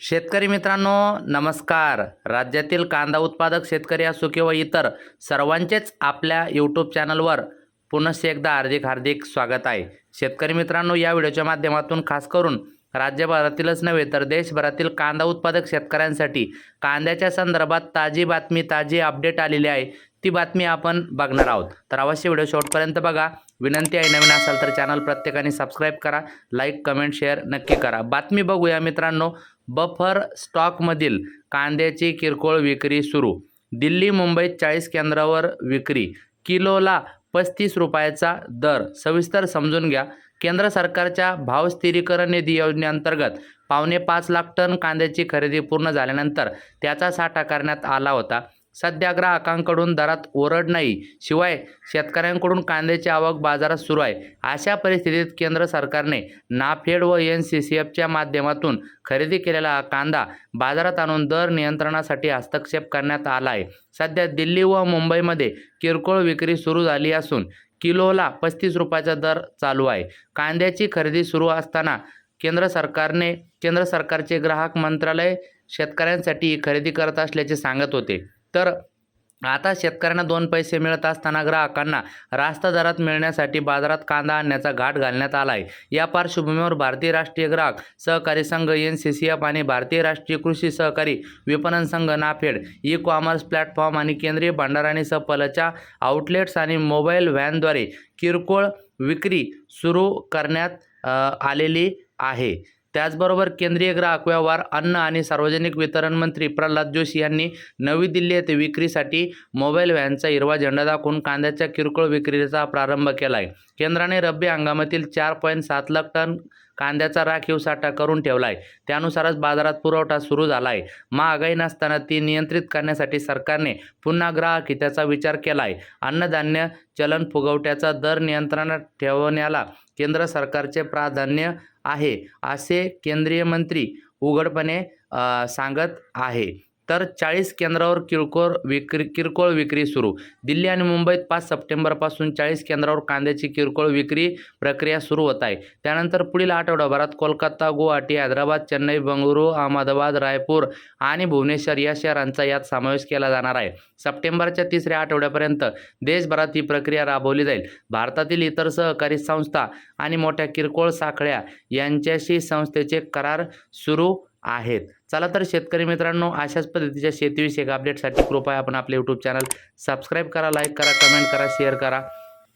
शेतकरी मित्रांनो नमस्कार. राज्यातील कांदा उत्पादक शेतकरी असो किंवा इतर सर्वांचेच आपल्या यूट्यूब चॅनलवर पुनश्च एकदा हार्दिक हार्दिक स्वागत आहे. शेतकरी मित्रांनो या व्हिडिओच्या माध्यमातून खास करून राज्यभरातीलच नव्हे तर देशभरातील कांदा उत्पादक शेतकऱ्यांसाठी कांद्याच्या संदर्भात ताजी बातमी ताजी अपडेट आलेली आहे. ती बातमी आपण बघणार आहोत. तर अवश्य व्हिडिओ शेवटपर्यंत बघा. विनंती आहे नवीन असाल तर चॅनल प्रत्येकाने सबस्क्राईब करा. लाईक कमेंट शेअर नक्की करा. बातमी बघूया मित्रांनो. बफर स्टॉकमधील कांद्याची किरकोळ विक्री सुरू. दिल्ली मुंबईत चाळीस केंद्रावर विक्री. किलोला पस्तीस रुपयाचा दर. सविस्तर समजून घ्या. केंद्र सरकारच्या भाव स्थिरीकरण निधी योजनेअंतर्गत पावणे पाच लाख टन कांद्याची खरेदी पूर्ण झाल्यानंतर त्याचा साठा करण्यात आला होता. सध्या ग्राहकांकडून दरात ओरड नाही शिवाय शेतकऱ्यांकडून कांद्याची आवक बाजारात सुरू आहे. अशा परिस्थितीत केंद्र सरकारने नाफेड व एन सी सी एफच्या माध्यमातून खरेदी केलेला हा कांदा बाजारात आणून दर नियंत्रणासाठी हस्तक्षेप करण्यात आला आहे. सध्या दिल्ली व मुंबईमध्ये किरकोळ विक्री सुरू झाली असून किलोला पस्तीस रुपयाचा दर चालू आहे. कांद्याची खरेदी सुरू असताना केंद्र सरकारने केंद्र सरकारचे ग्राहक मंत्रालय शेतकऱ्यांसाठी खरेदी करत असल्याचे सांगत होते. तर आता शेतकऱ्यांना दोन पैसे मिळत असताना ग्राहकांना रास्त दरात मिळण्यासाठी बाजारात कांदा आणण्याचा घाट घालण्यात आला आहे या पार्श्वभूमीवर भारतीय राष्ट्रीय ग्राहक सहकारी संघ एन सी सी एफ आणि भारतीय राष्ट्रीय कृषी सहकारी विपणन संघ नाफेड ई कॉमर्स प्लॅटफॉर्म आणि केंद्रीय भंडार आणि सफलच्या आउटलेट्स आणि मोबाईल व्हॅनद्वारे किरकोळ विक्री सुरू करण्यात आलेली आहे. त्याचबरोबर केंद्रीय ग्राहक व्यवहार अन्न आणि सार्वजनिक वितरण मंत्री प्रल्हाद जोशी यांनी नवी दिल्ली येथे विक्रीसाठी मोबाईल व्हॅनचा हिरवा झेंडा दाखवून कांद्याच्या किरकोळ विक्रीचा प्रारंभ केला आहे केंद्राने रब्बी हंगामातील चार पॉईंट सात लाख टन कांद्याचा राखीव साठा करून ठेवला आहे त्यानुसारच बाजारात पुरवठा सुरू झाला आहे महागाई नसताना ती नियंत्रित करण्यासाठी सरकारने पुन्हा ग्राहक हिताचा विचार केला आहे अन्नधान्य चलन फुगवट्याचा दर नियंत्रणात ठेवण्याला केंद्र सरकारचे प्राधान्य आहे असे केंद्रीय मंत्री उघडपणे सांगत आहे. तर चाळीस केंद्रावर किरकोळ विक्री किरकोळ विक्री सुरू. दिल्ली आणि मुंबईत पाच सप्टेंबरपासून चाळीस केंद्रावर कांद्याची किरकोळ विक्री प्रक्रिया सुरू होत आहे. त्यानंतर पुढील आठवड्याभरात कोलकाता गुवाहाटी हैदराबाद चेन्नई बंगळुरू अहमदाबाद रायपूर आणि भुवनेश्वर या शहरांचा यात समावेश केला जाणार आहे. सप्टेंबरच्या तिसऱ्या आठवड्यापर्यंत देशभरात ही प्रक्रिया राबवली जाईल. भारतातील इतर सहकारी संस्था आणि मोठ्या किरकोळ साखळ्या यांच्याशी संस्थेचे करार सुरू आहेत. चला तर शेतकरी मित्रांनो अशाच पद्धतीच्या शेतीविषयक अपडेटसाठी कृपया आपण आपले यूट्यूब चॅनल सबस्क्राईब करा लाईक करा कमेंट करा शेअर करा.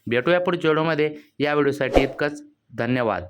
भेटूया पुढच्या व्हिडिओमध्ये या व्हिडिओसाठी इतकंच. धन्यवाद.